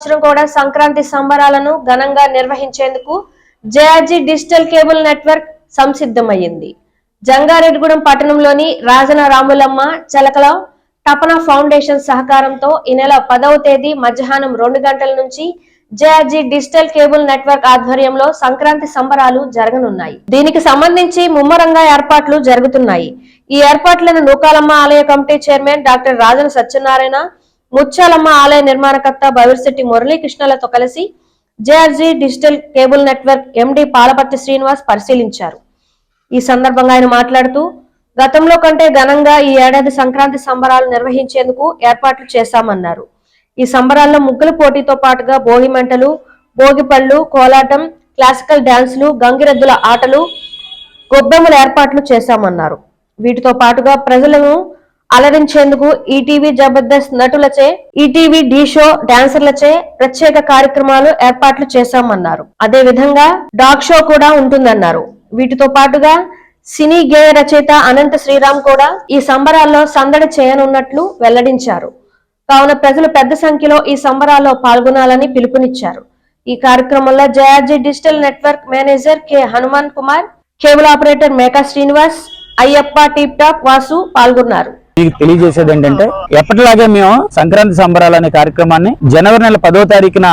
సంవత్సరం కూడా సంక్రాంతి సంబరాలను ఘనంగా నిర్వహించేందుకు జయాజీ డిజిటల్ కేబుల్ నెట్వర్క్ సంసిద్ధమయ్యింది. జంగారెడ్డిగూడెం పట్టణంలోని రాజన రాములమ్మ చలకలో తపన ఫౌండేషన్ సహకారంతో ఈ నెల పదవ తేదీ మధ్యాహ్నం రెండు గంటల నుంచి జేఆర్జీ డిజిటల్ కేబుల్ నెట్వర్క్ ఆధ్వర్యంలో సంక్రాంతి సంబరాలు జరగనున్నాయి. దీనికి సంబంధించి ముమ్మరంగా ఏర్పాట్లు జరుగుతున్నాయి. ఈ ఏర్పాట్లను నూకాలమ్మ ఆలయ కమిటీ చైర్మన్ డాక్టర్ రాజన సత్యనారాయణ ముచ్చాలమ్మ ఆలయ నిర్మాణకర్త భవిర్శెట్టి మురళీకృష్ణలతో కలిసి JRG digital cable network MD Palaparthi Srinivas పరిశీలించారు. ఈ సందర్భంగా ఆయన మాట్లాడుతూ గతంలో కంటే ఘనంగా ఈ ఏడాది సంక్రాంతి సంబరాలు నిర్వహించేందుకు ఏర్పాట్లు చేశామన్నారు. ఈ సంబరాల్లో ముగ్గుల పోటీతో పాటుగా భోగి మంటలు భోగిపళ్ళు కోలాటం క్లాసికల్ డాన్సులు గంగిరెద్దుల ఆటలు గొబ్బెమ్మల ఏర్పాట్లు చేశామన్నారు. వీటితో పాటుగా ప్రజలను అలరించేందుకు ఈటీవీ జబర్దస్త్ నటులచే ఈటీవీ ఢీ షో డాన్సర్లచే ప్రత్యేక కార్యక్రమాలు ఏర్పాట్లు చేశామన్నారు. అదే విధంగా డాగ్ షో కూడా ఉంటుందన్నారు. వీటితో పాటుగా సినీ గేయ రచయిత అనంత శ్రీరామ్ కూడా ఈ సంబరాల్లో సందడి చేయనున్నట్లు వెల్లడించారు. కావున ప్రజలు పెద్ద సంఖ్యలో ఈ సంబరాల్లో పాల్గొనాలని పిలుపునిచ్చారు. ఈ కార్యక్రమంలో JRG digital network manager K Hanuman Kumar cable operator Meka Srinivas Ayyappa tip top Vasu పాల్గొన్నారు. మీకు తెలియజేసేది ఏంటంటే ఎప్పటిలాగే మేము సంక్రాంతి సంబరాలు అనే కార్యక్రమాన్ని జనవరి నెల పదో తారీఖున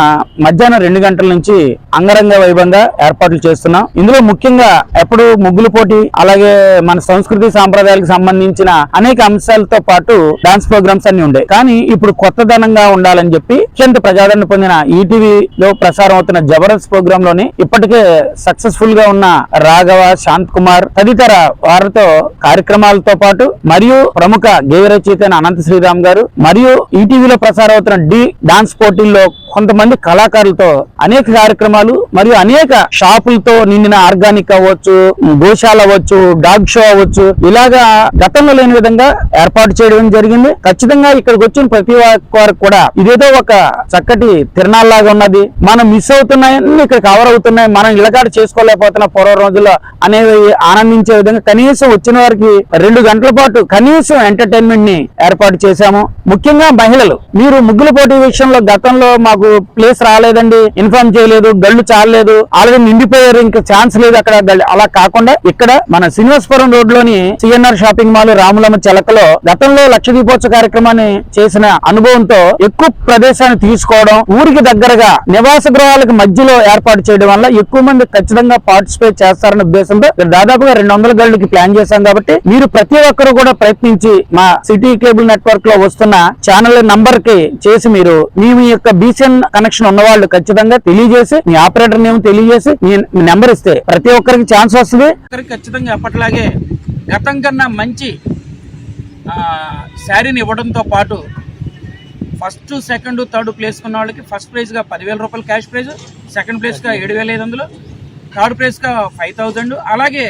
మధ్యాహ్నం రెండు గంటల నుంచి అంగరంగ వైభవంగా ఏర్పాట్లు చేస్తున్నాం. ఇందులో ముఖ్యంగా ఎప్పుడు ముగ్గులు పోటీ అలాగే మన సంస్కృతి సాంప్రదాయాలకు సంబంధించిన అనేక అంశాలతో పాటు డాన్స్ ప్రోగ్రామ్స్ అన్ని ఉండే. కానీ ఇప్పుడు కొత్తదనంగా ఉండాలని చెప్పి అత్యంత ప్రజాదరణ పొందిన ఈటీవీలో ప్రసారం అవుతున్న జబర్దస్త్ ప్రోగ్రామ్లోని ఇప్పటికే సక్సెస్ఫుల్గా ఉన్న రాఘవ శాంత్ కుమార్ తదితర వారితో కార్యక్రమాలతో పాటు మరియు ప్రముఖ గేయ రచయిత అనంత శ్రీరామ్ గారు మరియు ఈటీవీలో ప్రసారం అవుతున్న డి డాన్స్ పోటీల్లో కొంతమంది కళాకారులతో అనేక కార్యక్రమాలు మరియు అనేక షాపులతో నిండిన ఆర్గానిక్ అవ్వచ్చు గోశాల అవ్వచ్చు డాగ్ షో అవ్వచ్చు. ఇలాగా గతంలో లేని విధంగా ఏర్పాటు చేయడం జరిగింది. ఖచ్చితంగా ఇక్కడికి వచ్చిన ప్రతి వారికి కూడా ఇదేదో ఒక చక్కటి తిరణాల్లాగా ఉన్నది. మనం మిస్ అవుతున్నాయని ఇక్కడ కవర్ అవుతున్నాయి. మనం ఇళ్ళకాడ చేసుకోలేకపోతున్న పూర్వ రోజుల్లో అనేది ఆనందించే విధంగా కనీసం వచ్చిన వారికి రెండు గంటల పాటు కనీసం ఎంటర్టైన్మెంట్ని ఏర్పాటు చేశాము. ముఖ్యంగా మహిళలు. మీరు ముగ్గుల పోటీ విషయంలో గతంలో మాకు ప్లేస్ రాలేదండి ఇన్ఫార్మ్ చేయలేదు గళ్ళు చాలలేదు. ఆల్రెడీ నిండిపోయారు ఇంకా ఛాన్స్ లేదు అక్కడ అలా కాకుండా ఇక్కడ మన శ్రీనివాసపురం రోడ్లోని సిఎన్ఆర్ షాపింగ్ మాల్ రాములమ్మ చెలకలో గతంలో లక్ష దీపోత్సవ కార్యక్రమాన్ని చేసిన అనుభవంతో ఎక్కువ ప్రదేశాన్ని తీసుకోవడం ఊరికి దగ్గరగా నివాస గృహాలకు మధ్యలో ఏర్పాటు చేయడం వల్ల ఎక్కువ మంది ఖచ్చితంగా పార్టిసిపేట్ చేస్తారనే ఉద్దేశంతో దాదాపుగా రెండు వందల గళ్ళకి ప్లాన్ చేశాం కాబట్టి మీరు ప్రతి ఒక్కరు కూడా ప్రయత్నించి మా సిటీ కేబుల్ నెట్వర్క్లో వస్తున్న ఛానల్ నంబర్కి చేసి మీరు మీ యొక్క యొక్క బీసీఎన్ కనెక్షన్ ఉన్న వాళ్ళు ఖచ్చితంగా తెలియజేసి మీ ఆపరేటర్ నేమ్ తెలియజేసి మీ నెంబర్ ఇస్తే ప్రతి ఒక్కరికి ఛాన్స్ వస్తుంది. ఖచ్చితంగా ఎప్పటిలాగే గతం కన్నా మంచి శారీని ఇవ్వడంతో పాటు ఫస్ట్ సెకండ్ థర్డ్ ప్లేస్ ఉన్న వాళ్ళకి ఫస్ట్ ప్రైజ్గా పదివేల రూపాయలు క్యాష్ ప్రైజ్ సెకండ్ ప్లేస్గా ఏడు వేల ఐదు వందలు థర్డ్ ప్రైజ్గా ఫైవ్ థౌజండ్ అలాగే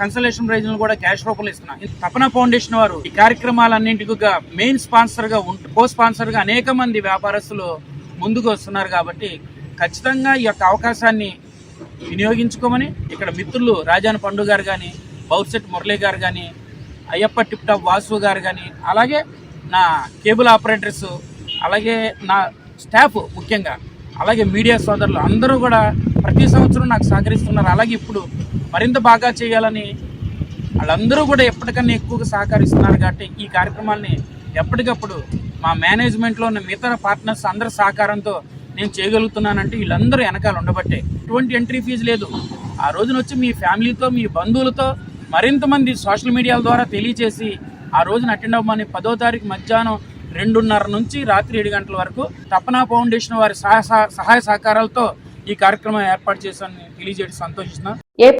కన్సలేషన్ ప్రైజ్ను కూడా క్యాష్ రూపంలో ఇస్తున్నాం. తపన ఫౌండేషన్ వారు ఈ కార్యక్రమాలన్నింటిగా మెయిన్ స్పాన్సర్గా ఉంటూ కో స్పాన్సర్గా అనేక మంది వ్యాపారస్తులు ముందుకు వస్తున్నారు కాబట్టి ఖచ్చితంగా ఈ యొక్క అవకాశాన్ని వినియోగించుకోమని ఇక్కడ మిత్రులు రాజాన పండు గారు కానీ బౌర్సెట్ మురళీ గారు కానీ అయ్యప్ప టిప్టాప్ వాసు గారు కానీ అలాగే నా కేబుల్ ఆపరేటర్స్ అలాగే నా స్టాఫ్ ముఖ్యంగా అలాగే మీడియా సోదరులు అందరూ కూడా ప్రతి సంవత్సరం నాకు సహకరిస్తున్నారు. అలాగే ఇప్పుడు మరింత బాగా చేయాలని వాళ్ళందరూ కూడా ఎప్పటికన్నా ఎక్కువగా సహకరిస్తున్నారు కాబట్టి ఈ కార్యక్రమాల్ని ఎప్పటికప్పుడు మా మేనేజ్మెంట్లో ఉన్న మిగతా పార్ట్నర్స్ అందరి సహకారంతో నేను చేయగలుగుతున్నానంటే వీళ్ళందరూ వెనకాల ఉండబట్టే. ఎటువంటి ఎంట్రీ ఫీజు లేదు. ఆ రోజున వచ్చి మీ ఫ్యామిలీతో మీ బంధువులతో మరింత మంది సోషల్ మీడియాల ద్వారా తెలియచేసి ఆ రోజున అటెండ్ అవ్వమని పదో తారీఖు మధ్యాహ్నం రెండున్నర నుంచి రాత్రి ఏడు గంటల వరకు తపనా ఫౌండేషన్ వారి సహాయ సహాయ సహకారాలతో ఈ కార్యక్రమం ఏర్పాటు చేశానని తెలియజేయడం సంతోషిస్తున్నాను